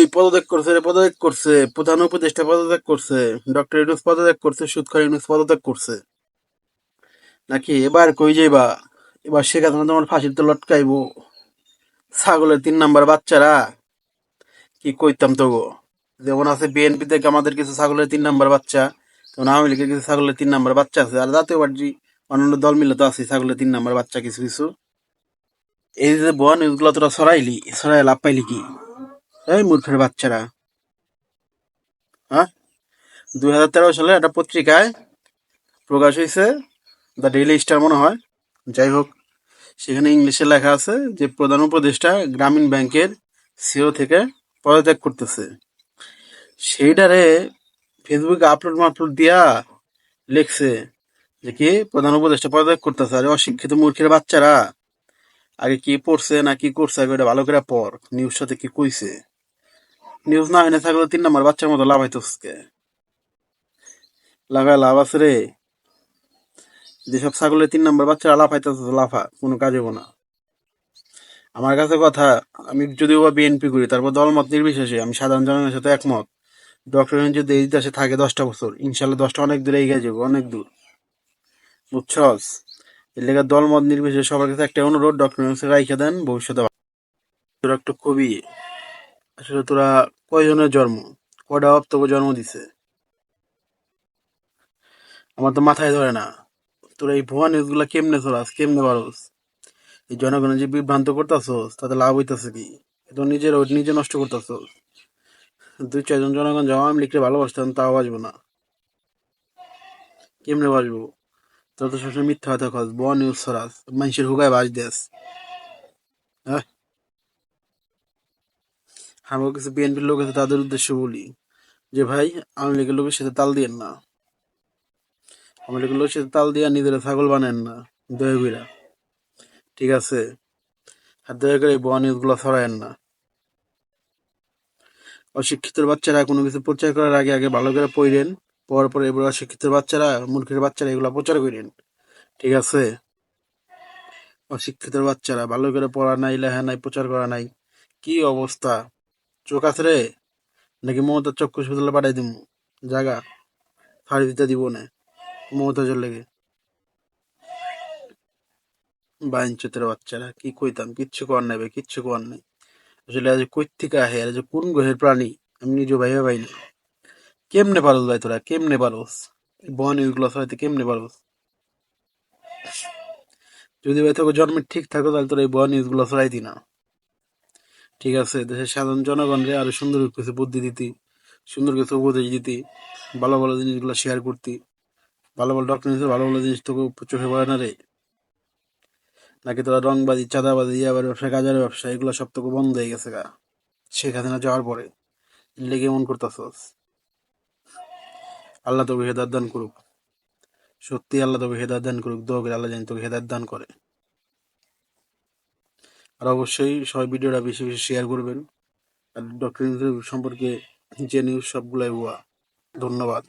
এই পদত্যাগ করছে রে, পদত্যাগ করছে। প্রধান উপদেষ্টা পদত্যাগ করছে, ডক্টর ইউনুস পদত্যাগ করছে, সুৎখর ইউনুস পদত্যাগ করছে। নাকি এবার কই যাইবা? এবার সেখানে তোমার ফাঁসির তো লটকাইবো। ছাগলের তিন নাম্বার বাচ্চারা। কি কইতাম তো গো যেমন আছে বিএনপি থেকে আমাদের কিছু ছাগলের তিন নাম্বার বাচ্চা, তেমন আওয়ামী লীগের কিছু ছাগলের তিন নাম্বার বাচ্চা আছে। আর জাতীয় পার্টি, অন্যান্য দল মিলে তো আছে ছাগলের তিন নাম্বার বাচ্চা কিছু কিছু। এই যে বন নিউজগুলো তোরা সরাইলি সরাই লাভ পাইলি কি? এই মূর্খের বাচ্চারা। হ্যাঁ? দুই হাজার তেরো সালে একটা পত্রিকায় প্রকাশ হয়েছে দ্য ডেইলি স্টার মনে হয়। যাই হোক, সেখানে ইংলিশে লেখা আছে যে প্রধান উপদেষ্টা গ্রামীণ ব্যাংকের সিও থেকে পদত্যাগ করতেছে। সেইটারে ফেসবুকে আপলোড মাপলোড দিয়া লিখছে যে কি প্রধান উপদেষ্টা পদত্যাগ করতেছে। আরে অশিক্ষিত মূর্খের বাচ্চারা, আগে কি পড়ছে না কি করছে, আগে ওটা ভালো করে পড় নিউজ সাথে কি কইছে। নিউজ না এনে থাকলে তিন নম্বর বাচ্চার মতো লাভ হইতেছে লাগায় লাভ আছে রে। যেসব ছাগলের তিন নম্বর বাচ্চারা লাভ হইতেছে লাফা, কোনো কাজ হব না। আমার কাছে কথা, আমি যদিও বা বিএনপি করি, তারপর দলমত নির্বিশেষে, আমি সাধারণ জনগণের সাথে একমত। ডক্টর যদি এই দেশে থাকে দশটা বছর, ইনশাল্লাহ দশটা অনেক দূরে এগিয়ে যাব, অনেক দূর। বুঝছস? এর লেগে দলমত নির্বিশেষে সবার কাছে একটা অনুরোধ ডক্টর রাইখে দেন, ভবিষ্যতে একটু কবি আসলে তোরা কয়জনের জন্ম? কয়টা অপ্তব জন্ম দিছে? আমার তো মাথায় ধরে না। তোরা এই ভুয়া নিউজগুলা কেমনে চলাস কেমনে পারস এই জনগণের যে বিভ্রান্ত করতেছস, তাতে লাভ হইতাছে কি? তো নিজের নিজে নষ্ট করতেছস। দুই চারজন জনগণ আমি লিখতে ভালোবাসতাম, তাও বাসবো না। কেমনে বাসবো? তোরা তো সবসময় মিথ্যা কথা কস, ভুয়া নিউজ ছড়াস, মানুষের হুগায় বাস দেস হ্যাঁ? আমার কাছে বিএনপির লোক আছে, তাদের উদ্দেশ্যে বলি যে, ভাই আওয়ামী লীগের লোকের সাথে তাল দিয়েন না। আওয়ামী লীগের লোকের সাথে তাল দিয়ে নিজেরা ছাগল বানেন না, দয়া কইরা। ঠিক আছে? আর দয়া করে বয়া নিউজগুলো ছড়ায়েন না। অশিক্ষিত বাচ্চারা কোনো কিছু প্রচার করার আগে আগে ভালো করে পড়েন, পড়ার পরে এবার অশিক্ষিত বাচ্চারা, মূর্খের বাচ্চারা এগুলো প্রচার করেন। ঠিক আছে? অশিক্ষিত বাচ্চারা ভালো করে পড়া নাই, লেখা নাই, প্রচার করা নাই, কি অবস্থা? চোখ আছে রে? নাকি মমতার চক্ষু হাসপাতালে পাঠাই দিব জায়গা ফাড়ি দিতে দিব না। মমতাজের লেগে বাইন চোতের বাচ্চারা, কি কইতাম? কিচ্ছু কর ভাই কিচ্ছু কর নেই। আসলে আজ কই থেকে আহে আর কোন গ্রহের প্রাণী? আমি নিজে ভাইয়া ভাই না কেমনে পারস ভাই তোরা? কেমনে পারস? বন ইউগুলো হয়তো কেমনে পারস? যদি ভাই তোকে জন্মের ঠিক থাকো তাহলে তোর এই বন নিউজগুলো ছড়াই দি না। ঠিক আছে, দেশের সাধারণ জনগণরে আরও সুন্দর কিছু বুদ্ধি দিতি, সুন্দর কিছু উপদেশ দিতি, ভালো ভালো জিনিসগুলো শেয়ার করতি। ভালো ভালো ডক্টর ভালো ভালো জিনিস তোকে চোখে পড়ে না রে? নাকি তোরা রংবাজি, চাঁদাবাজি ইয়াবার ব্যবসা গাজার ব্যবসা এগুলো সব তোকে বন্ধ হয়ে গেছে গা? শেখ হাসিনা যাওয়ার পরে। লেগে মন করতেছস? আল্লাহ তোকে হেদার দান করুক। সত্যি আল্লাহ তোকে হেদার দান করুক, দোয়া করে আল্লাহ জানি তোকে হেদার দান করে। আর অবশ্যই সবাই ভিডিওটা বেশি বেশি শেয়ার করবেন। আর ডক্টর সম্পর্কে যে নিউজ সবগুলাই হওয়া ধন্যবাদ।